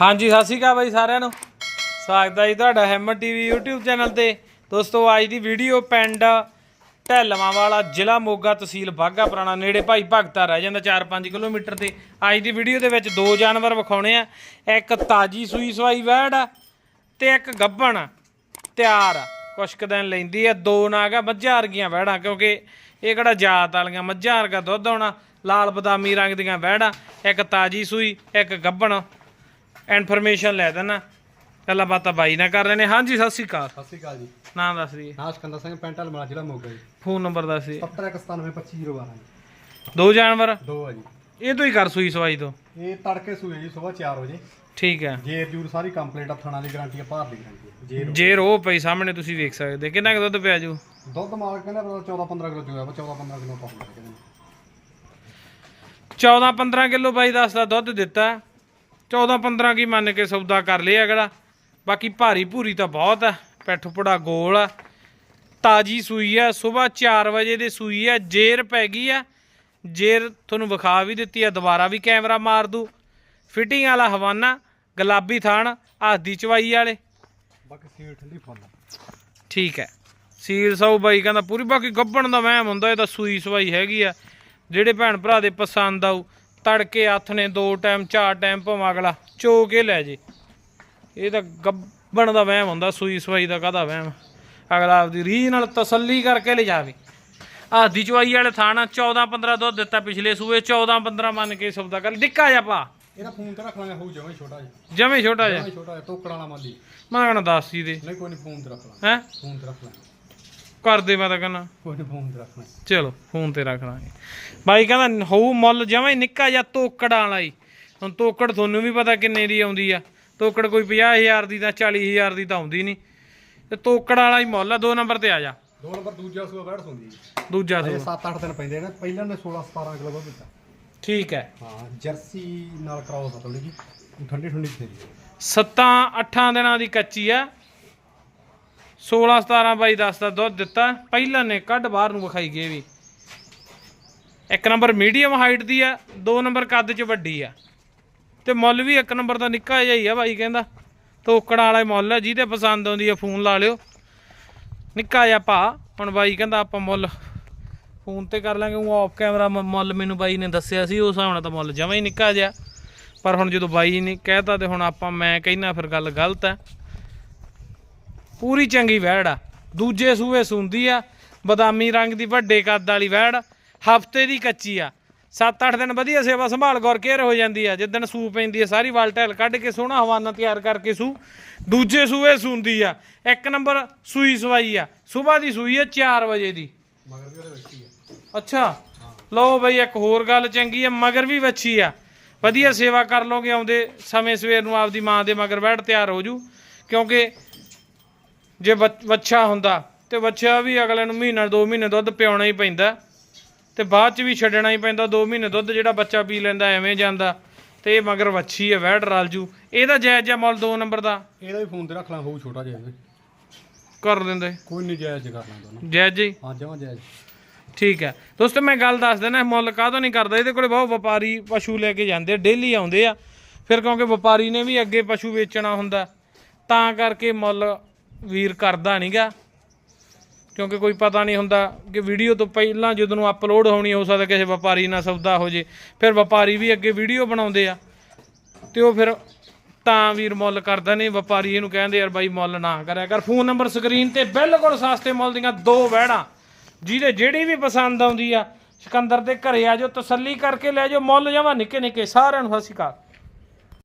ਹਾਂਜੀ ਸਤਿ ਸ਼੍ਰੀ ਅਕਾਲ ਬਾਈ ਸਾਰਿਆਂ ਨੂੰ। ਸਵਾਗਤ ਹੈ ਜੀ ਤੁਹਾਡਾ ਹੈਮਰ ਟੀਵੀ YouTube ਚੈਨਲ ਤੇ। ਦੋਸਤੋ ਅੱਜ ਦੀ ਵੀਡੀਓ ਪਿੰਡ ਢੈਲਵਾਂ ਵਾਲਾ ਜ਼ਿਲ੍ਹਾ ਮੋਗਾ ਤਹਿਸੀਲ ਬਾਗਾ ਪੁਰਾਣਾ ਨੇੜੇ ਭਾਈ ਭਗਤਾ ਰਹਿ ਜਾਂਦਾ 4-5 ਕਿਲੋਮੀਟਰ ਤੇ। ਅੱਜ ਦੀ ਵੀਡੀਓ ਦੇ ਵਿੱਚ ਦੋ ਜਾਨਵਰ ਵਿਖਾਉਣੇ ਆ। ਇੱਕ ਤਾਜੀ ਸੂਈ ਸਵਾਈ ਵੈੜ ਆ ਤੇ ਇੱਕ ਗੱਭਣ ਆ, ਤਿਆਰ। ਆ ਕੁਛ ਕੁ ਦਿਨ ਲੈਂਦੀ ਆ ਦੋ ਨਾਗਾ ਮੱਝਾਂ ਵਰਗੀਆਂ ਵੈੜਾਂ ਕਿਉਂਕਿ ਇਹ ਕਿਹੜਾ ਜਾਤ ਵਾਲੀਆਂ ਮੱਝਾਂ ਵਰਗਾ ਦੁੱਧ ਆਉਣਾ। ਲਾਲ ਬਦਾਮੀ ਰੰਗ ਦੀਆਂ ਵੈੜਾਂ ਇੱਕ ਤਾਜੀ ਸੂਈ ਇੱਕ ਗੱਭਣ। ਇਨਫੋਰਮੇਸ਼ਨ ਲੈ ਦੇਣਾ। ਗੱਲਾਂ ਬਾਤਾਂ ਬਾਈ ਨਾਲ ਕਰ ਨੇ ਹਾਂਜੀ ਸਤਿ ਸ਼੍ਰੀ ਅਕਾਲ। ਸਤਿ ਸ਼੍ਰੀ ਅਕਾਲ ਜੀ। ਨਾਮ ਦੱਸ ਰਹੀ ਨਾਮ ਸਿਕੰਦਰ ਸਿੰਘ ਪਿੰਡ ਢਲਮਲਾ ਜ਼ਿਲ੍ਹਾ ਮੋਗਾ ਜੀ। ਫੋਨ ਨੰਬਰ ਦੱਸ ਰਹੀ 71972512 ਜੀ। ਦੋ ਜਾਨਵਰ? ਦੋ ਆ ਜੀ। ਇਹ ਤੋਂ ਹੀ ਕਰ ਸੂਈ ਸਵਾਈ ਤੋਂ। ਇਹ ਤੜਕੇ ਸੂਏ ਜੀ ਸਵੇਰ 4 ਵਜੇ। ਠੀਕ ਹੈ। ਜੇਰ ਜੂਰ ਸਾਰੀ ਕੰਪਲੀਟ ਆ ਥਣਾ ਦੀ ਗਾਰੰਟੀ ਆ ਭਾਰ ਦੀ ਗਾਰੰਟੀ ਆ। ਜੇਰ ਪਈ ਸਾਹਮਣੇ ਤੁਸੀਂ ਵੇਖ ਸਕਦੇ। ਕਿੰਨਾ ਕੁ ਦੁੱਧ ਪਿਆ ਜੂ? ਦੁੱਧ ਮਾਲ ਕਹਿੰਦਾ 14 15 ਕਿਲੋ ਚੋਇਆ 14 15 ਕਿਲੋ ਪਾਉਂਦਾ ਕਹਿੰਦੇ 14 15 ਕਿਲੋ ਬਾਈ ਦੱਸਦਾ ਦੁੱਧ ਦਿੱਤਾ। 14 15 ਕੀ ਮੰਨ ਕੇ ਸੌਦਾ ਕਰ ਲਿਆ ਅਗਲਾ। ਬਾਕੀ ਭਾਰੀ ਭੂਰੀ ਤਾਂ ਬਹੁਤ ਆ ਪਿੱਠ ਪੁੜਾ ਗੋਲ ਆ। ਤਾਜੀ ਸੂਈ ਆ ਸਵੇਰ 4 ਵਜੇ ਦੀ ਸੂਈ ਆ ਜੇਰ ਪੈ ਗਈ ਆ। ਜੇਰ ਤੁਹਾਨੂੰ ਵਿਖਾ ਵੀ ਦਿੱਤੀ ਆ ਦੁਬਾਰਾ ਵੀ ਕੈਮਰਾ ਮਾਰ ਦੂ। ਫਿਟਿੰਗ ਵਾਲਾ ਹਵਾਨਾ ਗੁਲਾਬੀ ਥਾਣ ਆਦੀ ਚਵਾਈ ਵਾਲੇ। ਬਾਕੀ ਸੀਲ ਠੰਡੀ ਫੁੱਲ ਠੀਕ ਹੈ। ਸੀਲ ਸੌ ਬਾਈ ਕਹਿੰਦਾ ਪੂਰੀ ਬਾਕੀ ਗੱਬਣ ਦਾ ਵਹਿਮ ਹੁੰਦਾ ਇਹ ਤਾਂ ਸੂਈ ਸਵਾਈ ਹੈਗੀ ਆ। ਜਿਹੜੇ ਭੈਣ ਭਰਾ ਦੇ ਪਸੰਦ ਆਊ ਤੜਕੇ ਹੱਥ ਨੇ ਦੋ ਟਾਈਮ ਚਾਰ ਟਾਈਮ ਭਾਵੇਂ ਅਗਲਾ ਚੋ ਕੇ ਲੈ ਜੇ। ਇਹ ਤਾਂ ਗੱਬਣ ਦਾ ਵਹਿਮ ਹੁੰਦਾ ਸੂਈ ਸਵਾਈ ਦਾ ਕਾਹਦਾ ਵਹਿਮ? ਅਗਲਾ ਆਪਦੀ ਰੀਝ ਨਾਲ ਤਸੱਲੀ ਕਰਕੇ ਲੈ ਜਾਵੇ ਆਦੀ ਚਵਾਈ ਵਾਲੇ ਥਾਣਾ 14 15 ਦੁੱਧ ਦਿੱਤਾ ਪਿਛਲੇ ਸੂਏ 14 15 ਮੰਨ ਕੇ ਸੌਦਾ ਕਰ। ਡਿੱਕਾ ਜਾ ਪਾ ਇਹਦਾ ਫੋਨ ਤੇ ਰੱਖ ਲਾਂਗੇ ਹੋਊ ਜਮਾ ਛੋਟਾ ਜੀ ਜਮੇ ਛੋਟਾ ਜਿਹਾ। ਛੋਟਾ ਜਿਹਾ ਵਾਲਾ ਮਾਲੀ। ਮੈਂ ਕਹਣਾ ਦੱਸ ਦੇ। ਨਹੀਂ ਕੋਈ ਨਹੀਂ ਫੋਨ ਤੇ ਰੱਖ ਲਾਂਗੇ। ਹੈ? ਫੋਨ ਤੇ ਰੱਖ ਲਾਂਗੇ। ਕਰ ਦੇ ਮੈਂ ਤਾਂ ਕਹਿੰਦਾ। ਕੋਈ ਨਹੀਂ ਫੋਨ ਤੇ ਰੱਖ ਲਾਂਗੇ ਚਲੋ ਫੋਨ ਤੇ ਰੱਖ ਲਾਂਗੇ। ਬਾਈ ਕਹਿੰਦਾ ਹੋਊ ਮੁੱਲ ਜਮਾਂ ਹੀ ਨਿੱਕਾ ਜਿਹਾ ਤੋਕੜਾਂ ਵਾਲਾ ਹੀ ਹੁਣ ਤੋਕੜ ਤੁਹਾਨੂੰ ਵੀ ਪਤਾ ਕਿੰਨੇ ਦੀ ਆਉਂਦੀ ਆ। ਤੋਕੜ ਕੋਈ 50000 ਦੀ ਤਾਂ 40000 ਦੀ ਤਾਂ ਆਉਂਦੀ ਨਹੀਂ ਤੇ ਤੋਕੜ ਵਾਲਾ ਹੀ ਮੁੱਲ ਆ ਦੋ ਨੰਬਰ ਤੇ ਆ ਜਾ। ਦੋ ਨੰਬਰ ਦੂਜਾ ਸੂਆ ਬੈਠ ਹੁੰਦੀ ਜੀ ਦੂਜਾ ਸੂਆ। 7-8 ਦਿਨ ਪੈਂਦੇ ਨੇ ਪਹਿਲਾਂ ਨੇ 16-17 ਕਿਲੋ ਦੁੱਧ ਦਿੱਤਾ। ਠੀਕ ਹੈ। ਹਾਂ ਜਰਸੀ ਨਾਲ ਕਰਾਉ ਥੋੜੀ ਜੀ ਠੰਡੀ ਠੰਡੀ ਫੇਰੀ ਸੱਤਾਂ ਅੱਠਾਂ ਦਿਨਾਂ ਦੀ ਕੱਚੀ ਆ। 16 17 ਬਾਈ 10 ਦਾ ਦੁੱਧ ਦਿੱਤਾ। ਪਹਿਲਾਂ ਨੇ ਕੱਢ ਬਾਹਰ ਨੂੰ ਵਿਖਾਈ ਗਏ ਵੀ। ਇੱਕ ਨੰਬਰ ਮੀਡੀਅਮ ਹਾਈਟ ਦੀ ਆ, ਦੋ ਨੰਬਰ ਕੱਦ 'ਚ ਵੱਡੀ ਆ। ਤੇ ਮੁੱਲ ਵੀ ਇੱਕ ਨੰਬਰ ਦਾ ਨਿੱਕਾ ਜਿਹਾ ਹੀ ਆ ਬਾਈ ਕਹਿੰਦਾ। ਤੋਕੜਾਂ ਵਾਲਾ ਮੁੱਲ ਆ, ਜਿਹਦੇ ਪਸੰਦ ਆਉਂਦੀ ਆ ਫੋਨ ਲਾ ਲਿਓ। ਨਿੱਕਾ ਜਿਹਾ ਭਾ, ਹੁਣ ਬਾਈ ਕਹਿੰਦਾ ਆਪਾਂ ਮੁੱਲ ਫੋਨ ਤੇ ਕਰ ਲਾਂਗੇ, ਉਹ ਆਫ ਕੈਮਰਾ ਮੁੱਲ ਮੈਨੂੰ ਬਾਈ ਨੇ ਦੱਸਿਆ ਸੀ, ਉਸ ਹਿਸਾਬ ਨਾਲ ਤਾਂ ਮੁੱਲ ਜਮਾਂ ਹੀ ਨਿੱਕਾ ਜਿਹਾ। ਪਰ ਹੁਣ ਜਦੋਂ ਬਾਈ ਨੇ ਕਹਿਤਾ ਤੇ ਹੁਣ ਆਪਾਂ ਮੈਂ ਕਹਿਣਾ ਫਿਰ ਗੱਲ ਗਲਤ ਹੈ ਪੂਰੀ ਚੰਗੀ ਵਹਿੜ ਆ। ਦੂਜੇ ਸੂਏ ਸੁੰਦੀ ਆ, ਬਦਾਮੀ ਰੰਗ ਦੀ ਵੱਡੇ ਕੱਦ ਵਾਲੀ ਵਹਿੜ ਹਫ਼ਤੇ ਦੀ ਕੱਚੀ ਆ। 7-8 ਦਿਨ ਵਧੀਆ ਸੇਵਾ ਸੰਭਾਲ ਗੌਰ ਕੇਅਰ ਹੋ ਜਾਂਦੀ ਆ। ਜਿੱਦਣ ਸੂ ਪੈਂਦੀ ਆ, ਸਾਰੀ ਵਾਲ ਟੈਲ ਕੱਢ ਕੇ ਸੋਹਣਾ ਹਵਾਨਾ ਤਿਆਰ ਕਰਕੇ ਸੂ ਦੂਜੇ ਸੂਏ ਸੁੰਦੀ ਆ। ਇੱਕ ਨੰਬਰ ਸੂਈ ਸਵਾਈ ਆ। ਸਵੇਰ ਦੀ ਸੂਈ ਆ 4 ਵਜੇ ਦੀ। ਮਗਰ ਵੀ ਉਹਦੇ ਵਿੱਚ ਆ ਅੱਛਾ। ਲਓ ਬਈ, ਇੱਕ ਹੋਰ ਗੱਲ ਚੰਗੀ ਆ, ਮਗਰ ਵੀ ਵੱਛੀ ਆ। ਵਧੀਆ ਸੇਵਾ ਕਰ ਲੋਗੇ ਆਉਂਦੇ ਸਮੇਂ ਸਵੇਰ ਨੂੰ ਆਪਦੀ ਮਾਂ ਦੇ ਮਗਰ ਬੈਠ ਤਿਆਰ ਹੋ ਜੂ। ਕਿਉਂਕਿ ਜੇ ਵੱਛਾ ਹੁੰਦਾ ਤੇ ਵੱਛਾ ਵੀ ਅਗਲੇ ਨੂੰ ਮਹੀਨਾ ਦੋ ਮਹੀਨੇ ਦੁੱਧ ਪਿਆਉਣਾ ਹੀ ਪੈਂਦਾ। ਤੇ ਬਾਅਦ ਚ ਵੀ ਛੱਡਣਾ ਹੀ ਪੈਂਦਾ ਦੋ ਮਹੀਨੇ ਦੁੱਧ ਜਿਹੜਾ ਬੱਚਾ ਪੀ ਲੈਂਦਾ ਐਵੇਂ ਜਾਂਦਾ। ਤੇ ਇਹ ਮਗਰ ਵੱਛੀ ਆ ਵੈੜ ਰਲ ਜੂ ਇਹਦਾ ਜਾਇਜ਼ ਜਿਹਾ ਮੁੱਲ ਦੋ ਨੰਬਰ ਦਾ? ਇਹਦਾ ਵੀ ਫੋਨ ਤੇ ਰੱਖ ਲਾਂ ਹੋਊ ਛੋਟਾ ਜਿਹਾ ਵੀ ਕਰ ਦਿੰਦੇ। ਕੋਈ ਨਹੀਂ ਜਾਇਜ਼ ਕਰ ਲਾਂਗਾ ਨਾ ਜਾਇਜ਼ ਜੀ? ਹਾਂ ਜਮਾ ਜਾਇਜ਼। ਠੀਕ ਹੈ ਦੋਸਤੋ ਮੈਂ ਗੱਲ ਦੱਸ ਦੇਣਾ ਮੁੱਲ ਕਾਹਤੋਂ ਨਹੀਂ ਕਰਦਾ? ਇਹਦੇ ਕੋਲੇ ਬਹੁਤ ਵਪਾਰੀ ਪਸ਼ੂ ਲੈ ਕੇ ਜਾਂਦੇ ਡੇਲੀ ਆਉਂਦੇ ਆ। ਫਿਰ ਕਿਉਂਕਿ ਵਪਾਰੀ ਨੇ ਵੀ ਅੱਗੇ ਪਸ਼ੂ ਵੇਚਣਾ ਹੁੰਦਾ। ਤਾਂ ਕਰਕੇ ਮੁੱਲ ਵੀਰ ਕਰਦਾ ਨਹੀਂਗਾ ਕਿਉਂਕਿ ਕੋਈ ਪਤਾ ਨਹੀਂ ਹੁੰਦਾ ਕਿ ਵੀਡੀਓ ਤੋਂ ਪਹਿਲਾਂ ਜਦੋਂ ਨੂੰ ਅਪਲੋਡ ਹੋਣੀ ਹੋ ਸਕਦਾ ਕਿਸੇ ਵਪਾਰੀ ਨਾਲ ਸੌਦਾ ਹੋ ਜੇ, ਫਿਰ ਵਪਾਰੀ ਵੀ ਅੱਗੇ ਵੀਡੀਓ ਬਣਾਉਂਦੇ ਆ। ਤੇ ਉਹ ਫਿਰ ਤਾਂ ਵੀਰ ਮੁੱਲ ਕਰਦਾ ਨਹੀਂ, ਵਪਾਰੀ ਇਹਨੂੰ ਕਹਿੰਦੇ ਯਾਰ ਬਾਈ ਮੁੱਲ ਨਾ ਕਰਿਆ ਕਰ। ਫੋਨ ਨੰਬਰ ਸਕਰੀਨ ਤੇ ਬਿਲਕੁਲ ਸਸਤੇ ਮੁੱਲ ਦੀਆਂ ਦੋ ਵਹਿੜਾਂ, ਜਿਹਦੇ ਜਿਹੜੀ ਵੀ ਪਸੰਦ ਆਉਂਦੀ ਆ, ਸਿਕੰਦਰ ਦੇ ਘਰੇ ਆ ਜਾਓ, ਤਸੱਲੀ ਕਰਕੇ ਲੈ ਜਾਓ, ਮੁੱਲ ਜਮਾ ਨਿੱਕੇ ਨਿੱਕੇ ਸਾਰਿਆਂ ਨੂੰ ਸਤਿ ਸ਼੍ਰੀ ਅਕਾਲ।